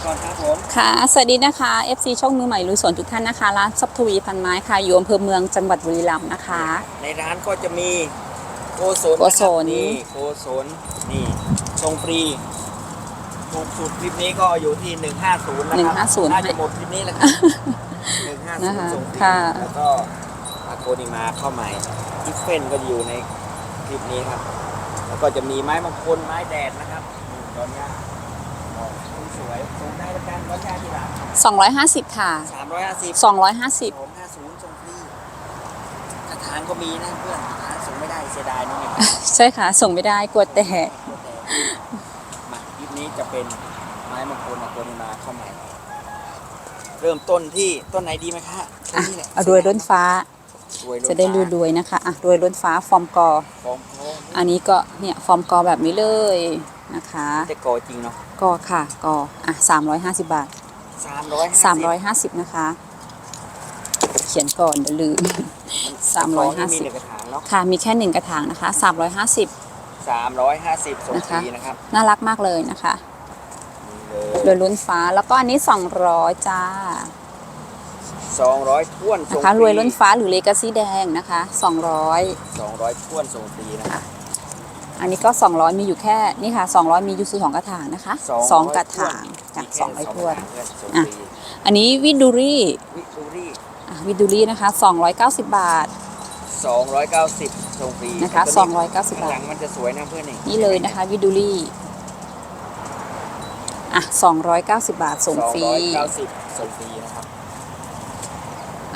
ดีแม่ค้าก่อนครับผม ค่ะ สวัสดีนะคะ FC ช่องมือใหม่ลุยสวนทุกท่านนะคะ ร้านซับทวีพันไม้ค่ะ อยู่อำเภอเมืองจังหวัดบุรีรัมย์นะคะ ในร้านก็จะมีโกโซนโกโซนนะครับนี่โกโซนนี่ชงฟรีถูกสุดคลิปนี้ก็อยู่ที่ 150นะครับ150 น่าจะหมดคลิปนี้แหละครับนะคะ150ชงฟรีค่ะ แล้วก็อาโกนิมาเข้าใหม่ทิฟเฟนก็อยู่ในคลิปนี้ครับ แล้วก็จะมีไม้มงคลไม้แดดนะครับนี่ตอนนี้ ออกสวยๆส่งได้แล้วกันร้อยยาที่ร้าน250 ค่ะ สามร้อยห้าสิบ250 ผมห้าศูนย์ส่งฟรีกระถางก็มีนะเพื่อนกระถางส่งไม่ได้เสียดายน้องเองใช่ค่ะ ส่งไม่ได้กลัวแตกมาคลิปนี้จะเป็นไม้มงคลอาโกนิมาเข้าใหม่ เริ่มต้นที่ต้นไหนดีไหมคะต้นอะนี้แหละเอารวยล้นฟ้า รวยล้นจะได้รวยๆนะคะอะรวยล้นฟ้าฟอร์มกอฟองโค้งอันนี้ก็เนี่ยฟอร์มกอแบบนี้เลย นะคะจะโกอจริงเนาะกอค่ะกออะ350บาทสามร้อย350นะคะ เขียนก่อนเดี๋ยวลืมสามร้อยห้าสิบ350มีหนึ่งกระถางเนาะค่ะมีแค่หนึ่งกระถางนะคะ350สามร้อยห้าสิบส่งฟรีนะครับ น่ารักมากเลยนะคะนี่เลยโดยล้นฟ้าแล้วก็อันนี้200จ้าสองร้อยท้วนส่นะงฟคะรีรวยล้นฟ้าหรือเลกาซี่แดงนะคะ200สองร้อยท้วนส่งฟรีนะครับ อันนี้ก็ 200 มีอยู่แค่นี่ค่ะ 200 มีอยู่สองกระถางนะคะสอง2กระถางจากมีแค่200ถ้วนสองกระถางเพื่อนส่งอะฟรีอันนี้วิดูรี่วิตูรี่อะวิดูรี่นะคะ 290 บาทสองร้อยเก้าสิบส่งฟรีนะคะตัวนี้290ข้างบาหลัทงมันจะสวยนะเพื่อนนี่นี่เลยนะคะวิดูรี่อะ290 บาทส่งฟรีสองร้อยเก้าสิบส่งฟรีนะครับ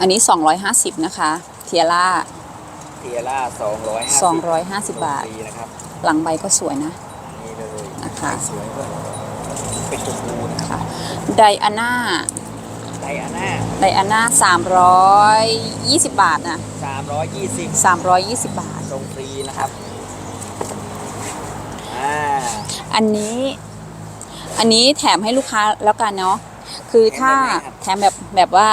อันนี้ 250 นะคะ เทียร่าเทียร่าสองร้อยห้าสิบ250 บาทฟรีนะครับ หลังใบก็สวยนะนี่เลยนะคะสวยเพื่อนเป็นชมพูนะครับค่ะไดอาน่าไดอาน่าไดอาน่า320บาทนะสามร้อยยี่สิบ320บาทส่งฟรีนะครับอ่าอันนี้ อันนี้แถมให้ลูกค้าแล้วกันเนาะคือถ้าแถมแบบแบบว่า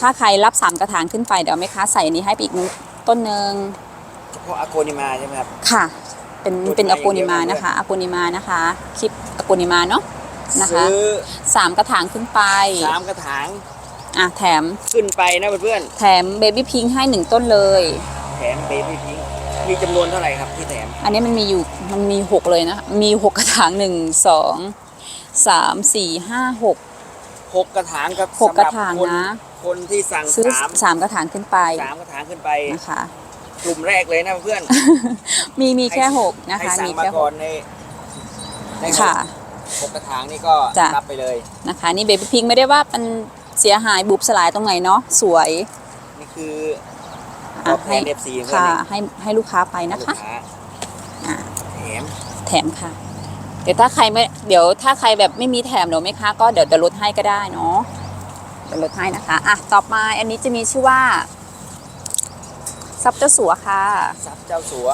ถ้าใครรับสามกระถางขึ้นไปเดี๋ยวแม่ค้าใส่อันนี้ให้ไปอีกต้นหนึ่งเฉพาะอาโกนิมาใช่ไหมครับ ค่ะ เป็นกดเป็นมาอโกนิมาอย่างเดียวนะคะอโกนิมานะคะคลิปอโกนิมาเนาะนะคะซื้อสามกระถางขึ้นไปสามกระถางอะแถมขึ้นไปนะเพื่อนแถมเบบี้พิงค์ให้หนึ่งต้นเลยๆแถมเบบี้พิงค์มีจำนวนเท่าไหร่ครับที่แถม อันนี้มันมีอยู่มันมีหกเลยนะ มีหกกระถางหนึ่งสองสามสี่ห้าหกหกกระถางครับหกกระสำหถางคนนะ คนที่สั่งซื้อสามสามกระถางขึ้นไปสามกระถางขึ้นไปนะคะ กลุ่มแรกเลยนะเพื่อน มีมีแค่หกนะให้คะสั่งมีมาแค่หก่อกนในในหกค่ะ หกกระถางนี่ก็จ้ะ รับไปเลย นะคะ นี่เบบี้พิงไม่ได้ว่ามันเสียหายบุบสลายตรงไหนเนาะสวยนี่คือตอะอบแทให้นเอฟซีเพื่อนค่ะ นี่ให้ให้ลูกค้าไปนะคะลูกาอะ แถมแถมค่ะ เดี๋ยวถ้าใครไม่เดี๋ยวถ้าใครแบบไม่มีแถมเดี๋ยวไหมคะก็เดี๋ยวจะลดให้ก็ได้เนาะเดี๋ยวลดให้นะคะอะต่อมาอันนี้จะมีชื่อว่า ซับเจ้าสัวค่ะซับเจ้าสัว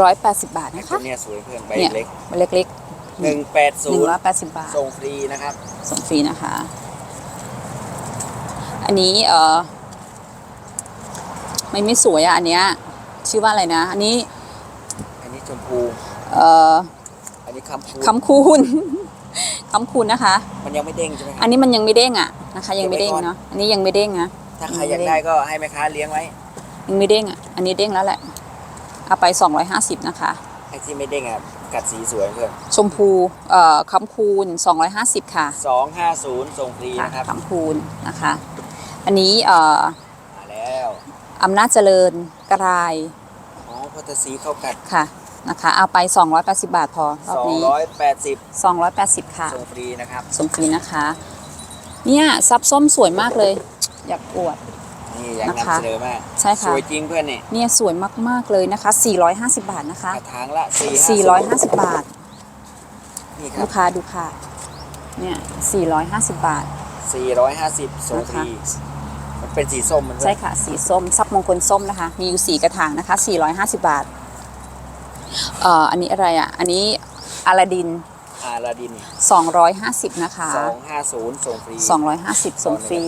ร้อยแปดสิบบาทไอ้นะตัวคะเนี้ยสวยเพื่อนใบเนี่ยเล็กใบเล็กหนึ่งแปดๆหศูนึ่งนย์ร้อยแปดสิบบาท ส่งฟรีนะครับส่งฟรีนะคะ อันนี้เออไม่ไม่สวยอะอันเนี้ย ชื่อว่าอะไรนะ อันนี้ อันนี้ชมพูเอออันนี้คำพูคำคูณ คำคูณนะคะ มันยังไม่เด้งใช่ไหมคอัรันบ นี้มันยังไม่เด้งอะนะคะ ยังไม่เด้งเก็บไว้ก่อนเนาะ อันนี้ยังไม่เด้งนะ ถ้าใครอยากได้ก็ให้แม่ค้าเลี้ยงไว้ ยังไม่เด้งอะ อันนี้เด้งแล้วแหละ เอาไป 250 นะคะ ไอ้ที่ไม่เด้งอะกัดสีสวยเพื่อนชมพู เอ่อคำคูณ 250 ค่ะสองห้าศูนย์ส่งฟรีค่ะนะครับคำคูณนะคะ อันนี้เอ่อมาแล้วอำนาจเจริญกระไรอ๋อพัทสีเข้ากัดค่ะนะคะ เอาไป 280 บาทพอรอบสองนี้ ร้อยแปดสิบ280 ค่ะ ส่งฟรีนะครับส่งฟรีนะคะ เนี่ยซับส้มสวยมากเลย อยากอวด นี่อยากนะคะนำเสนอมากใช่สค่ะวยจริงเพื่อนนี่เนี่ยสวยมาก ๆ เลยนะคะ 450 บาทนะคะ กระถางละสี่ห้า450 บาท นี่คลูรับกค้าดูค่ะ เนี่ย 450 บาท สี่ร้อยห้าสิบส่งนะฟคะรีมันเป็นสีส้มมันเพื่ใช่อนค่ะ สีส้มซับมงคลส้มนะคะ มีอยู่4กระถางนะคะ 450 บาท เอ่อ อันนี้อะไรอะ อันนี้อาลาดิน อาลาดิน250 นะคะ สองห้าศูนย์ส่งฟรี 250ส่งฟรี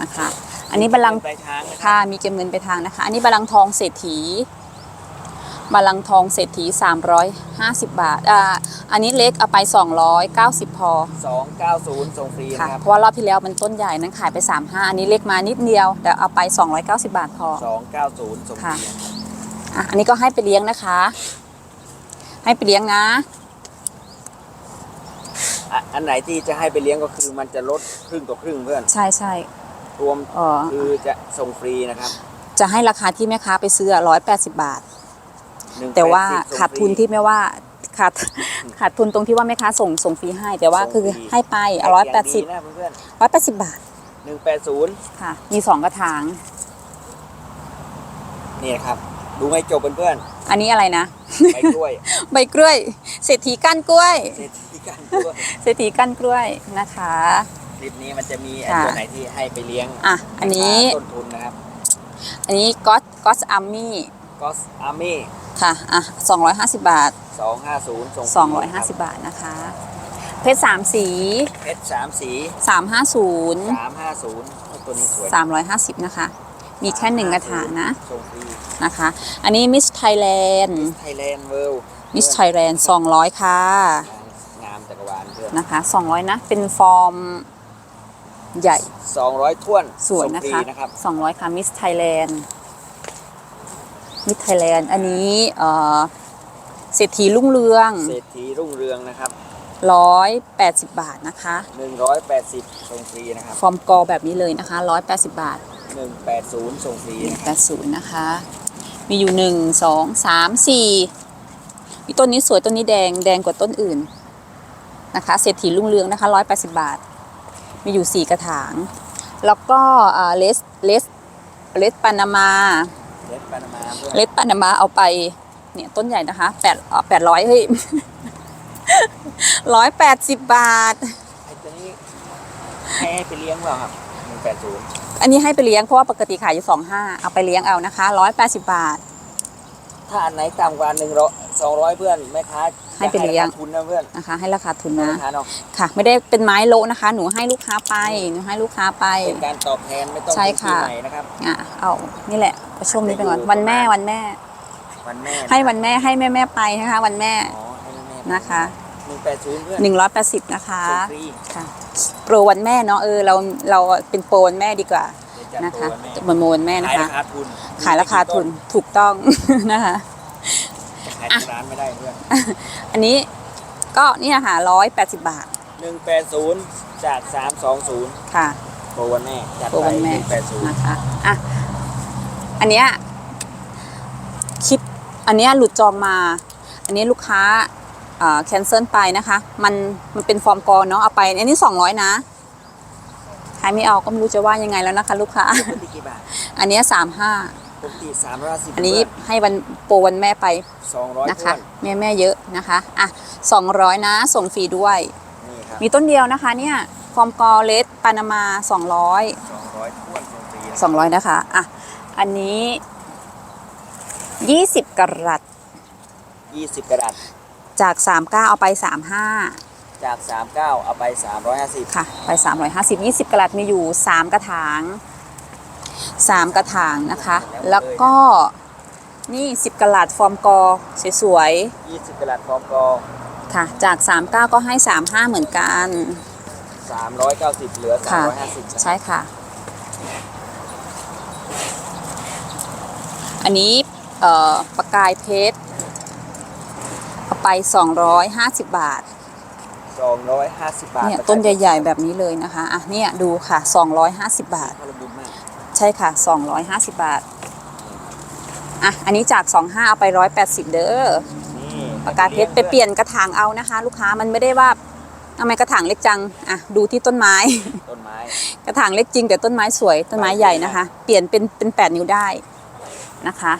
นะคะ อันนี้บัลลังก์ไปทางนะครัค่ะบมีเก็บเงินไปทางนะคะ อันนี้บัลลังก์ทองเศรษฐีมาลังทองเศรษฐี 350 บาทอ่าอันนี้เล็กเอาไป 290 พอ 290ส่งฟรีค่ะนะครับ เพราะว่ารอบที่แล้วมันต้นใหญ่นั้นขายไป 35 อันนี้เล็กมานิดเดียวแต่เอาไป 290 บาทพอ 290ส่งฟรีค่ะนะครับอะอันนี้ก็ให้ไปเลี้ยงนะคะ ให้ไปเลี้ยงนะ อะอันไหนที่จะให้ไปเลี้ยงก็คือมันจะลดครึ่งต่อครึ่งเพื่อน ใช่ใช่ รวมเออคือจะส่งฟรีนะครับจะให้ราคาที่แม่ค้าไปซื้อ180บาท 180แต่ว่าส่งขาดทุนฟรีที่ไม่ว่าขาดขาดทุนตรงที่ว่าแม่ค้าส่งส่งฟรีให้ แต่ว่าส่งคือฟรีให้ไปแพ็คร้อยแปย่าดงสิบนะเพื่อนร้อยแปดสิบบาทๆ180ค่ะ มีสองกระถาง นี่นะครับ ดูให้จบเพื่อนอันนี้อะไรนะๆใบกล้วยใบกล้วย เศรษฐีก้านกล้วย เศรษฐีกันกล้วยเศรษฐีก้านกล้วยนะคะ คลิปนี้มันจะมีไอ้ค่ะตัวไหนที่ให้ไปเลี้ยงอะอันนี้ต้นทุนนะครับ อันนี้ก็ก็สอาร์มี่ก็อาร์มี่ค่ะอะสองร้อยห้าสิบบาท250ส่งฟสองร้อยห้าสิบบาทนะคะเพชรสามสีเพชรสามสีสามห้าศูนย์350ตัวนี้สวยสามร้อยห้าสิบนะคะ มีแค่หนึ่งกระถางนะส่งฟรีนะคะ อันนี้มิสไทยแลนด์ไทยแลนด์เวิลด์มิสไทยแลนด์สองร้อยค่ะงามจักรวาลเพื่อนนะคะ200นะ เป็นฟอร์ม ใหญ่ 200ท้วนสวยงนะฟรีคะนะครับ 200 ค่ะมิสไทยแลนด์มิสไทยแลนด์อันนี้เอ่อเศรษฐีรุ่งเรืองเศรษฐีรุ่งเรืองนะครับ 180 บาทนะคะ 180ส่งฟรีนะครับฟอร์มกอแบบนี้เลยนะคะ 180 บาท 180ส่งฟรีนะครับ80 นะคะ มีอยู่ 1 2 3 4มีต้นนี้สวยต้นนี้แดงแดงกว่าต้นอื่นนะคะเศรษฐีรุ่งเรืองนะคะ 180 บาท มีอยู่ 4 กระถาง แล้วก็เลสเลสเลสปานามาเลสปานามาเพื่อนเลสปานามาเอาไปเนี่ยต้นใหญ่นะคะแปดแปดร้อยเฮ้ยร้อยแปดสิบบาทไอ้ตัวนี้ให้ให้ไปเลี้ยงเปล่าครับ180อันนี้ให้ไปเลี้ยงเพราะว่าปกติขายอยู่สองห้าเอาไปเลี้ยงเอานะคะร้อยแปดสิบบาท ถ้าอันไหนต่ำกว่า100 200เพื่อนแม่ค้า ให้ไปเลี้ยงจะราคาทุนนะเพื่อนนะคะ ให้ราคาทุนนะนะคะเนาะค่ะ ไม่ได้เป็นไม้โละนะคะ หนูให้ลูกค้าไปหนูให้ลูกค้าไปเป็นการตอบแทนไม่ต้องใช่เป็นค่ะปีใหม่นะครับอะเอานี่แหละประชมนี้ไปก่อนวันแม่วันแม่วันแม่ให้วันแม่ให้แม่แม่ไปนะคะ วันแม่อ๋อให้แม่นะคะ180เพื่อนหนึ่งร้อยแปดสิบนะคะส่งฟรีค่ะโปรวันแม่เนาะเออเราเราเป็นโปรวันแม่ดีกว่าเดี๋ยวจัดนะคะตัวแม่เหมือนโมวันแม่นะขายคะราคาทุนขายราคาทุนถูกต้องนะคะขายที่ร้านไม่ได้เพื่อนอันนี้ก็นี่นะคะร้อยแปดสิบบาท180จาก320ค่ะโปรวันแม่จัดโปรไปวันแม่180นะคะอะอันเนี้ยคิดอันเนี้ยหลุดจองมา อันนี้ลูกค้าแคนเซิลไปนะคะ มันมันเป็นฟอร์มกอเนาะเอาไป อันนี้สองร้อยนะใครไม่เอาก็ไม่รู้จะว่ายังไงแล้วนะคะ ลูกค้าปกติกี่บาทอันเนี้สามห้า ปกติ350อันนี้ให้วันโปรวันแม่ไป200นะท้วคะนแม่แม่เยอะนะคะอะสองร้อยนะส่งฟรีด้วยนี่ครับมีต้นเดียวนะคะเนี่ยฟอร์มกอเลสปานามา200 200ท้วนส่งฟรีนะ200นะคะอะอันนี้20กรัต20กระดาษจาก39เอาไป35จาก 39 เอาไป 350 ค่ะ ไป 350 20กรัตมีอยู่ 3 กระถาง 3 กระถางนะคะ แล้วก็นี่ 10กรัตฟอร์มกอสวย20กระดาษพร้อมกอๆค่ะ จาก 39 ก็ให้ 35 เหมือนกัน390เหลือค่ะ350ใช่ค่ะ อันนี้เอ่อประกายเพชรเอาไป 250 บาท250บาทเนี่ยต้นใหญ่ๆแบบนี้เลยนะคะ อะเนี่ยดูค่ะ 250 บาท พลบุญมาก ใช่ค่ะ 250 บาท อะ อันนี้จาก 25 เอาไป 180 เด้อนี่ปากกาเพชรไปเปลี่ยนกระถางเอานะคะ ลูกค้ามันไม่ได้ว่าทำไมกระถางเล็กจัง อะ ดูที่ต้นไม้ ต้นไม้ กระถางเล็กจริงแต่ต้นไม้สวยต้นไม้ใหญ่นะคะ เปลี่ยนเป็นเป็นแปดนิ้วได้นะคะ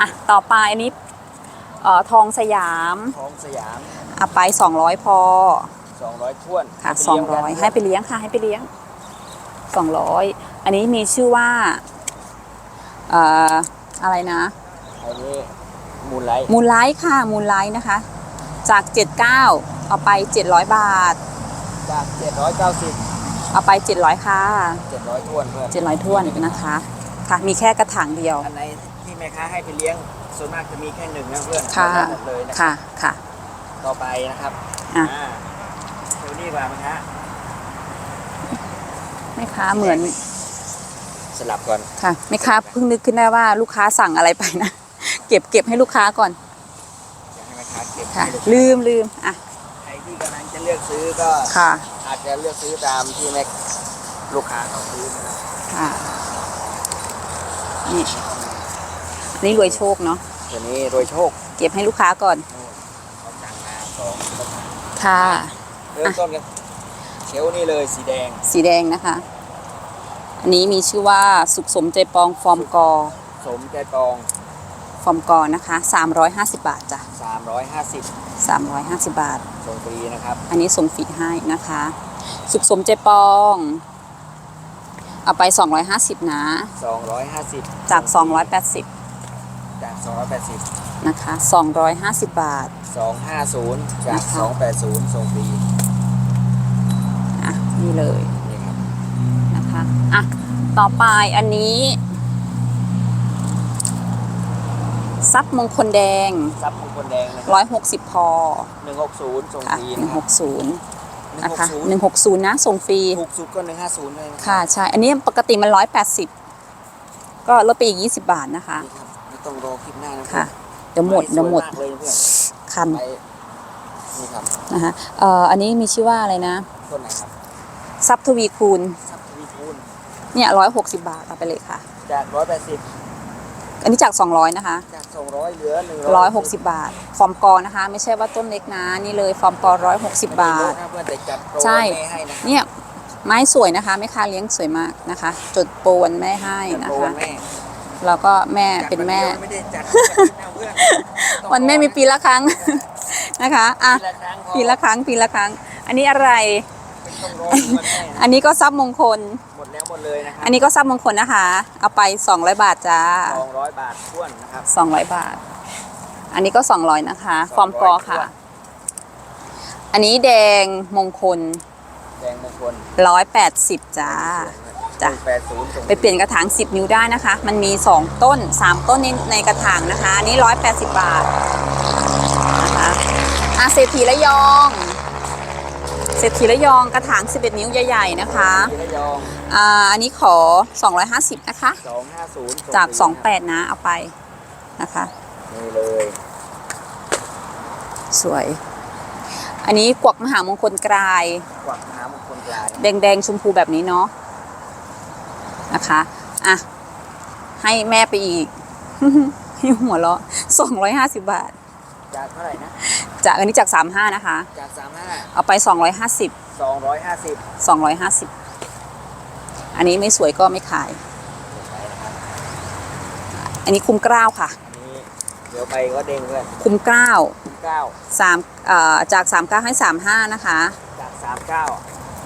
อะ ต่อไปอันนี้เอ่อทองสยามท้องสยามเอาไป 200 พอ 200ท้วนค่ะให้ไปเลี้ยงกัน200 ให้ไปเลี้ยงค่ะ ให้ไปเลี้ยง 200 อันนี้มีชื่อว่าเอ่ออะไรนะอันนี้มูลไลท์มูลไลท์ค่ะมูลไลท์นะคะ จาก 79 เอาไป 700 บาท จาก790เอาไป 700 ค่ะ700ท้วนเพื่อน700ท้วนนะคะค่ะ มีแค่กระถางเดียว อันไหนที่ที่แม่ค้าให้ไปเลี้ยงส่วนมากจะมีแค่หนึ่งนะเพื่อนค่ะ เอาหมดเลยนะค่ะค่ะ ต่อไปนะครับอะาเดี๋ยวนี้ว่าแม่ค้าแม่ค้าเหมือน สลับก่อนค่ะแม่ค้าเพิ่งนึกขึ้นได้ว่าลูกค้าสั่งอะไรไปนะ เก็บเก็บให้ลูกค้าก่อนอยากให้แม่ค้าเก็บค่ะให้ลูกลืมลืมอะใครที่กำลังจะเลือกซื้อก็ค่ะอาจจะเลือกซื้อตามที่แม่ลูกค้าเขาซื้อนะครับค่ะนี่อันนี่รวยโชคเนาะตัวนี้โดยโชคเก็บให้ลูกค้าก่อนเขาสั่งมาสองกิโลกรัมค่ะ เริ่มต้นกันเชลฟ์นี่เลยสีแดง สีแดงนะคะ อันนี้มีชื่อว่าสุขสมใจปองฟอร์มกอสมใจปองฟอร์มกอนะคะ 350 บาทจ้ะ350 350 บาท ส่งฟรีนะครับอันนี้ส่งฟรีให้นะคะ สุขสมใจปอง เอาไป 250 นะ 250 จาก 280 จาก 280 นะคะ 250 บาท 250 จาก นะคะ 280 ส่งฟรี อะ นี่เลยนี่ครับนะคะ อะ ต่อไปอันนี้ซับมงคลแดงซับมงคลแดงนะครับ160พอ160ส่งค่ะฟรีนะครับ160นะคะ160 160นะส่งฟรีถูกสุดก็150เลยนะค่ะใช่ อันนี้ปกติมัน180ก็ลดไปอีก20บาทนะคะนี่ครับไม่ต้องรอคลิปหน้านะค่ะเดี๋ยวหมดเดี๋ยวหมดสวยากเลยเพื่อนคันไปนี่ครับนะคะเอ่ออันนี้มีชื่อว่าอะไรนะต้นไหนครับซับทวีคูณซับทวีคูณ เนี่ยร้อยหกสิบาทเอาไปเลยค่ะ จาก180อันนี้จาก200นะคะจาก200เหลือ100 160บาท ฟอร์มกอนะคะ ไม่ใช่ว่าต้นเล็กนะนี่เลยฟอร์มกอ160บาทเพื่อนแต่จัดโปรใช่แม่ให้นะเนี่ยไม้สวยนะคะแม่ค้าเลี้ยงสวยมากนะคะ จดโปรวันแม่ให้จัดนะโปรคะแม่แล้วก็แม่จัดเป็นแม่วัดียวไม่ได้จัดทุกอาทิตย์นะเพื่อนต้องวันแม่มีปีละครั้งนะคะอะปีละครั้งพอปีละครั้งปีละครั้ง อันนี้อะไรไม่ต้องรอถึงวันแม่นะอันนี้ก็ซับมงคลหมดแล้วหมดเลยนะครัอันนี้ก็ซับมงคลนะคะ เอาไป 200 บาทจ้า200บาทท้วนนะครับ 200 บาท อันนี้ก็ 200 นะคะ ฟอร์มกอค่ะ อันนี้แดงมงคล แดงมงคล180จ้าจ้ะแปดศูนย์ส่งไปเปลี่ยนกระถาง 10 นิ้วได้นะคะ มันมี 2 ต้น 3 ต้นในในกระถางนะคะ อันนี้ 180 บาทนะคะอาเศรษฐีระยองเศรษฐีระยองกระถาง 11 นิ้วใหญ่ ๆ นะคะที่ระยอง อ่าอันนี้ขอ 250 นะคะ250จากส่งฟรีนะ28 นะเอาไปนะคะ นี่เลยสวย อันนี้กวักมหามงคลกลาย กวักมหามงคลกลายแดงๆชมพูแบบนี้เนาะนะคะอะให้แม่ไปอีก ให้หัวเราะ250 บาท จากเท่าไหร่นะ จากอันนี้จาก 35 นะคะ จาก35เอาไป 250 250 250 อันนี้ไม่สวยก็ไม่ขาย อันนี้คุ้มเกล้าวค่ะอันนี้เดี๋ยวไปก็เด้งเพื่อนคุ้มเกล้าวคุณเก้าสามเอ่อจาก39ให้35นะคะ จากสามเก้า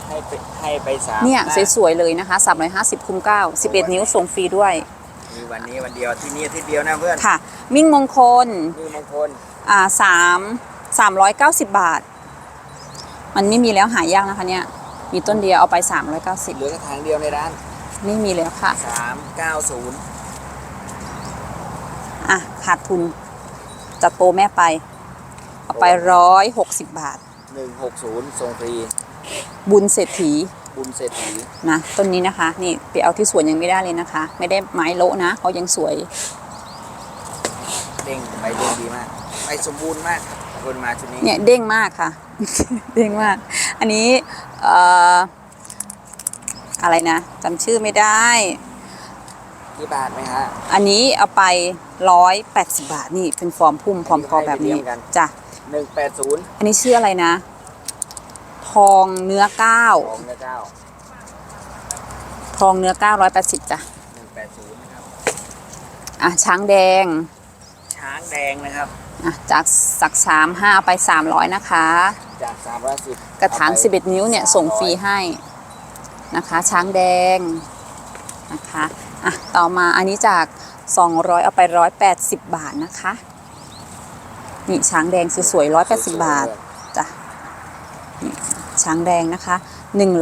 ให้ไปให้ไปสามเนี่ยห้าสวยๆเลยนะคะ350คุ้มเกล้า11นิ้วส่งฟรีด้วย มีวันนี้วันเดียวที่นี่อาทิตย์เดียวนะเพื่อนค่ะ มิ่งมงคลมีมงคลอ่าสามสามร้อยเก้าสิบบาท มันไม่มีแล้วหายากนะคะเนี่ย มีต้นเดียวเอาไปสามร้อยเก้าสิบเหลือกระถางเดียวในร้านไม่มีแล้วค่ะสามเก้าศูนย์อะ ขาดทุน จัดโปรแม่ไป เอาไปร้อยหกสิบบาทหนึ่งหกศูนย์ส่งฟรีบุญเศรษฐีบุญเศรษฐีนะต้นนี้นะคะ นี่ไปเอาที่สวนยังไม่ได้เลยนะคะ ไม่ได้ไม้โละนะเขายังสวย เด้งใบเด้งดีมากใบสมบูรณ์มากครับขอบค นมาชุดนี้ เนี่ยเด้งมากค่ะ เด้งมาก อันนี้เอ่ออะไรนะจำชื่อไม่ได้ กี่บาทไหมฮะ อันนี้เอาไปร้อยแปดสิบาทนี่เป็นฟอร์มพุ่มฟอร์มกอแบบนี้ให้ไปเลี้ยงกัน จ้ะหนึ่งแปดศูนย์อันนี้ชื่ออะไรนะ ทองเนื้อเก้าของพระเจ้าทองเนื้อเก้าร้อยแปดสิบจ้ะหนึ่งแปดศูนย์นะครับ อะช้างแดงช้างแดงนะครับ อะจากสักสามห้าเอาไปสามร้อยนะคะ จากสามร้อยสิบกระถางสิบเอ็ดนิ้วเนี่ยส่งฟรีให้นะคะ ช้างแดงนะคะอะต่อมาอันนี้จาก200เอาไป180บาทนะคะนี่ช้างแดงสวยๆ180บาทจ้ะนี่ช้างแดงนะคะ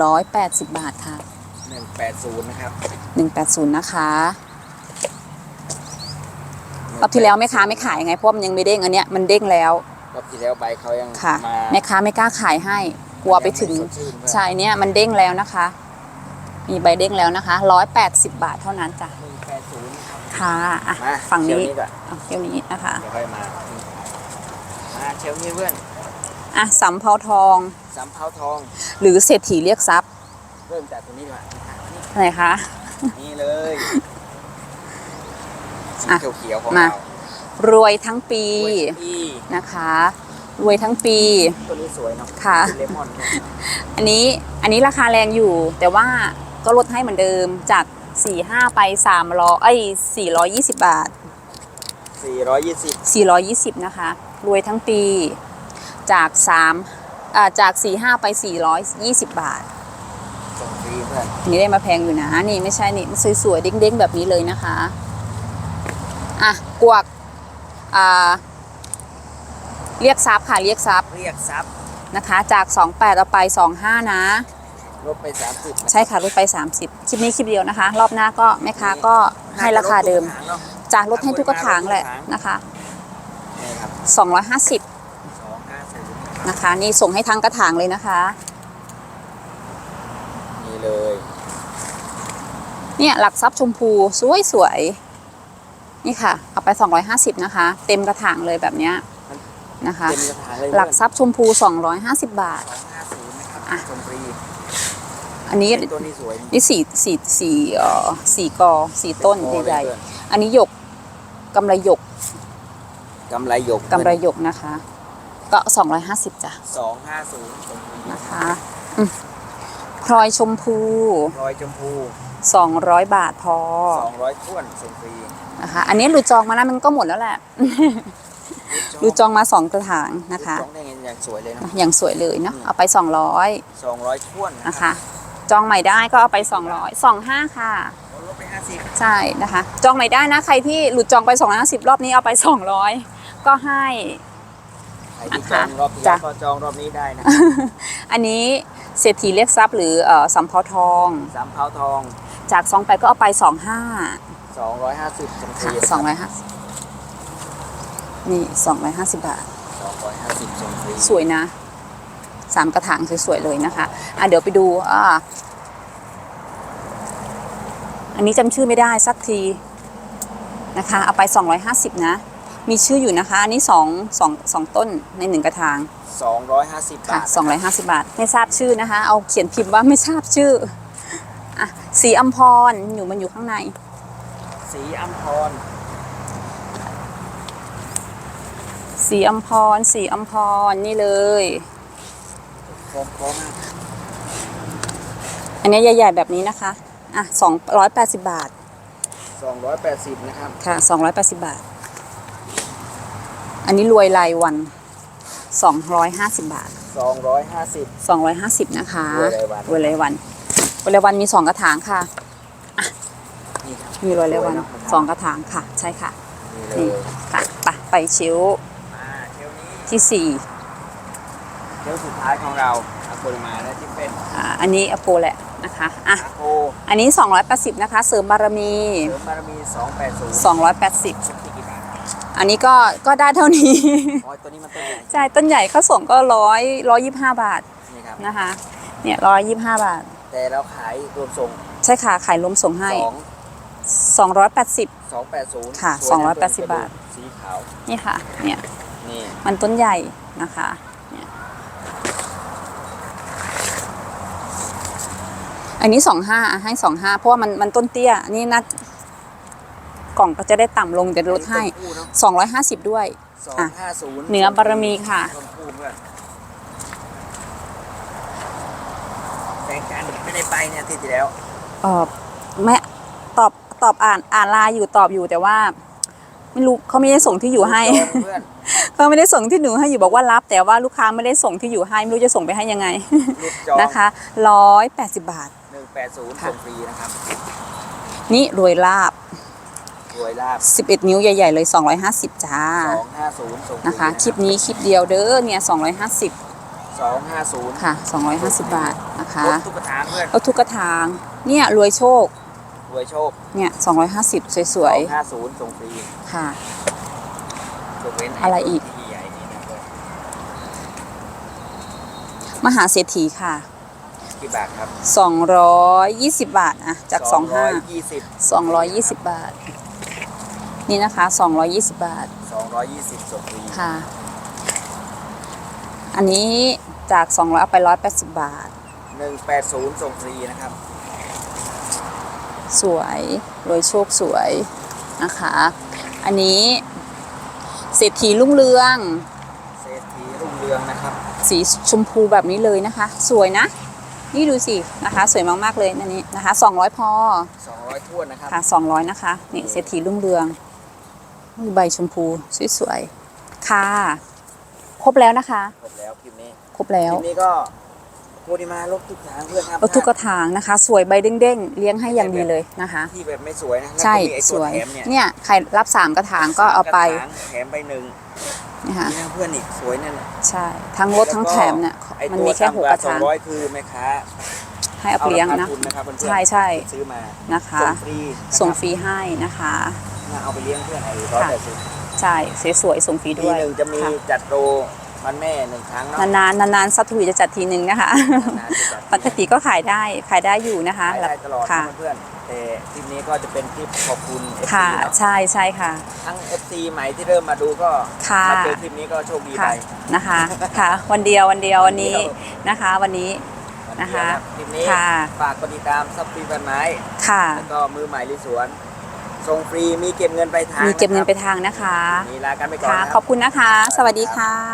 180บาทค่ะหนึ่งแปดศูนย์นะครับ180นะคะ รอบที่แล้วแม่ค้าไม่ขายไงเพราะว่ามันยังไม่เด้งอันเนี้ยมันเด้งแล้วรอบที่แล้วใบเขายังค่ะมาแม่ค้าไม่กล้าขายให้ กลัวไปถึงยังม่สดชื่นเพื่อนใช่เนี่ยมันเด้งแล้วนะคะ มีใบเด้งแล้วนะคะร้อยแปดสิบบาทเท่านั้นจ้ะหนึ่งแปดศูนย์ครับค่ะอะมาฝั่งนี้เชลก่อนเอาเที่ยวนี้นะคะเดี๋ยวค่อยมามาเชลนี้เพื่อนอะสำเภาทองสำเภาทองหรือเศรษฐีเรียกทรัพย์เริ่มจากตัวนี้ก่อนไหนคะ นี่เลย สีอะเขียวๆของมา เรารวยทั้งปีกล้วยอีตัวนี้สวยเนาะค่ะเลมอนเนี่ยอันนี้อันนี้ราคาแรงอยู่ แต่ว่าก็ลดให้เหมือนเดิมจาก 4 5 ไป3ร้อยเอ้ย420 บาทสี่ร้อยยี่สิบ420 นะคะ รวยทั้งปีจาก3อ่าจาก 4 5 ไป 420 บาท ส่งฟรีเพื่อนอันนี้ได้มาแพงอยู่นะ นี่ไม่ใช่นี่มันสวยๆเด้งๆ แบบนี้เลยนะคะ อะกวกอ่าเรียกซับค่ะเรียกซับเรียกทรัพย์นะคะ จาก 28เอาไป 25 นะ ลดไปสามสิบใช่ค่ะลดไป 30 คลิปนี้คลิปเดียวนะคะ รอบหน้าก็แม่ค้าก็ให้ราคาเดิม จากลดให้ทุกกระถางแหละนะคะนี่ครับ250สองห้าศูนย์นะคะ นี่ส่งให้ทั้งกระถางเลยนะคะนี่เลย เนี่ยหลักทรัพย์ชมพูสวยสวยๆ นี่ค่ะ เอาไป 250 นะคะ เต็มกระถางเลยแบบเนี้ยนะคะ เต็มกระถางเลยหลักทรัพย์ชมพู 250 บาทสองห้าศูนย์นะครับอะส่งฟรีอันนี้ตัวนี้สวยนี่สี่สี่สี่เอ่อสี่กอสี่ต้นโอ้เลยใหญ่เพื่อนๆอันนี้หยกกำไรหยกกำไรหยกกำไรหยกนะคะ ก็ 250จ้ะสองห้าศูนย์ส่งฟรีนะคะอืมพลอยชมพู รอยชมพู200 บาทพอ สองร้อยท้วนส่งฟรี นะคะ อันนี้หลุดจองมาแล้วมันก็หมดแล้วแหละหลุดจองมา2กระถางนะคะจองได้เงินอย่างสวยเลยเนาะอย่างสวยเลยเนาะเอาไป200สองร้อยท้วนนะคะ จองใหม่ได้ก็เอาไป200 25ค่ะลดไปห้าสิบใช่นะคะ จองใหม่ได้นะใครที่หลุดจองไป250รอบนี้เอาไป200ก็ให้ใครที่จองรอบที่จ้ะแล้วก็จองรอบนี้ได้นะอันนี้เศรษฐีเรียกทรัพย์หรือเอ่อสำเภาทองสามเผาทอง จากซองไปก็เอาไป25 สองร้อยห้าสิบส่งฟรีค่ะ250นี่250บาท สองร้อยห้าสิบส่งฟรีสวยนะสามกระถางสวยๆเลยนะคะ อะเดี๋ยวไปดูอ่าอันนี้จำชื่อไม่ได้สักทีนะคะ เอาไป 250 นะ มีชื่ออยู่นะคะ อันนี้สองสองสองต้นในหนึ่งกระถางสองร้อยห้าสิบค่ะบาท250 บาท ไม่ทราบชื่อนะคะ เอาเขียนพิมพ์ว่าไม่ทราบชื่ออะสีอัมพรอยู่มันอยู่ข้างใน สีอัมพร สีอัมพร สีอัมพร นี่เลยพร้อมพร้อมมากอันนี้ใหญ่ ๆ แบบนี้นะคะ อะ280บาทสองร้อยแปดสิบนะครับ ค่ะ280บาท อันนี้รวยรายวัน250บาทสองร้อยห้าสิบ250นะคะรวยรายวันรวยรายวันรวยรายวันมี2กระถางค่ะนี่ครับ มีรวยรายวันสวยเนอะ2กระถางค่ะ ใช่ค่ะนี่เลนี่ยค่ะไปไปชิวมาเที่ยวนี้ที่เที่ยวสุดท้ายของเราอาโกลิมาและที่เป็น4อ่าอันนี้อโปแหละนะคะอะอาโกอันนี้ 280 นะคะ เสริมบารมีเสริมบารมีสองแปดศูนย์280ชุดที่กี่บาทอันนี้ก็ก็ได้เท่านี้อ๋อตัวนี้มันต้นใหญ่ใช่ต้นใหญ่เขาส่งก็ร้อยร้อยยี่ห้าบาทนี่ครับนะคะเนี่ยร้อยยี่ห้าบาท แต่เราขายรวมส่ง ใช่ค่ะ ขายรวมส่งให้สอง 280 สองแปดศูนย์ค่ะสวยนะ280ต้นบาท สีขาว นี่ค่ะ เนี่ย นี่ มันต้นใหญ่นะคะเนี่ยอันนี้ 25อะให้ 25 เพราะว่ามันมันต้นเตี้ย อันนี้นัดกล่องก็จะได้ต่ำลงจะลดให้ต้นคู่เนอะ250 ด้วย สองอะห้าศูนย์เหนือบารมีค่ะต้นคู่เพื่อนแบ่งกันไม่ได้ไปเนี่ยที่ที่แล้ว เออแม่ ตอบตอบอ่านอ่านไลน์อยู่ตอบอยู่แต่ว่า ไม่รู้เขาไม่ได้ส่งที่อยู่ให้จองเพื่อนเขาไม่ได้ส่งที่หนูให้อยู่บอกว่ารับ แต่ว่าลูกค้าไม่ได้ส่งที่อยู่ให้ไม่รู้จะส่งไปให้ยังไงรีบจองนะคะร้อยแปดสิบบาทหนึ่งแปดศูนย์ค่ะส่งฟรีนะครับนี่รวยลาบรวยลาบ11นิ้วใหญ่ๆเลย250จ้าสองห้าศูนย์ส่งฟรีนะคะคลิปนี้คลิปเดียวเด้อเนี่ย250สองห้าศูนย์ค่ะ250บาทนะคะรถตุ๊กตาเพื่อนเอาทุกกระถางเนี่ยรวยโชคร วยโชคเนี่ย250สสวอยงห้าศูนย์ส่งฟรีๆ ค่ะเว้นอะไรอีก ที่ใหญ่นี่นะเพื่อนมหาเศรษฐีค่ะกี่บาทครับ220บาทอะจาก25ยี่สิบ220บาท นี่นะคะ220บาท สองร้อยยี่สิบส่งฟรีค่ะ อันนี้จาก 200เอาไป 180 บาท หนึ่งแปดศูนย์ส่งฟรีนะครับ สวยโรยโชคสวยนะคะ อันนี้เศรษฐีรุ่งเรืองเศรษฐีรุ่งเรืองนะครับ สีชมพูแบบนี้เลยนะคะ สวยนะ นี่ดูสินะคะ สวยมากๆเลยอันนี้นะคะ200พอสองร้อยท้วนนะครับค่ะ200นะคะนี่เศรษฐีรุ่งเรืองมีใบชมพูสวยๆค่ะ ครบแล้วนะคะ ครบแล้วคลิปนี้ ครบแล้วคลิปนี้ก็ พูดมาลบทุกทางเพื่อนครับเอาทุกกระถางนะคะ สวยใบเด้งๆเลี้ยงให้อย่างดีเลยนะคะ ที่แบบไม่สวยนะแล้วก็ใช่มีไอ้สตัววย แถมเนี่ยเนี่ยใครรับสามกระถางก็เอาไปกระถงแถมไปหนึ่งนะคะนี่นะเพื่อนอีกสวยนั่นน่ะใช่ทั้งรถทั้งแถมเนี่ยไอ้มันตัวมีแค่หต่ำกกกว่าระสองถางร้อยคือแม่ค้าให้เอาไปเลี้ยงราคานะ ทุนนะครับเพื่อนๆใช่ใช่ ซื้อมานะคะ ส่งฟรีนะครับส่งฟรีให้นะคะมาเอาไปเลี้ยงเพื่อนไอ้ร้อยแปดสิบ ใช่สวยๆส่งฟรีปีด้วยหนึ่งจะมีค่ะจัดโต วันแม่หนึ่งครั้งเนาะ นานๆนานๆสัตว์ทวีจะจัดทีหนึ่งนะคะ นานๆจะจัดปกติก็ขายได้ขายได้อยู่นะคะขายได้ตลอดค่ะ นะเพื่อนๆแต่คลิปนี้ก็จะเป็นคลิปขอบคุณ FC ค่ะเนาะใช่ใช่ค่ะ ทั้ง FC ใหม่ที่เริ่มมาดูก็ค่ะ มาเจอคลิปนี้ก็โชคดีไปค่ะนะคะค่ะ วันเดียววันเดียววันนี้วันเดีนะคะ วันนี้ วันเดียวนะคะคลิปนี้ค่ะ ฝากกดติดตามซับฟรีพันไม้ค่ะ แล้วก็มือใหม่ลิสวนส่งฟรีมีเก็บเงินไปลายทางมีเก็บเงินไปะคทางนะคะรับนี่ลากันไปก่อนค่ะ นะขอบคุณนะคะ สวัสดีค่ะ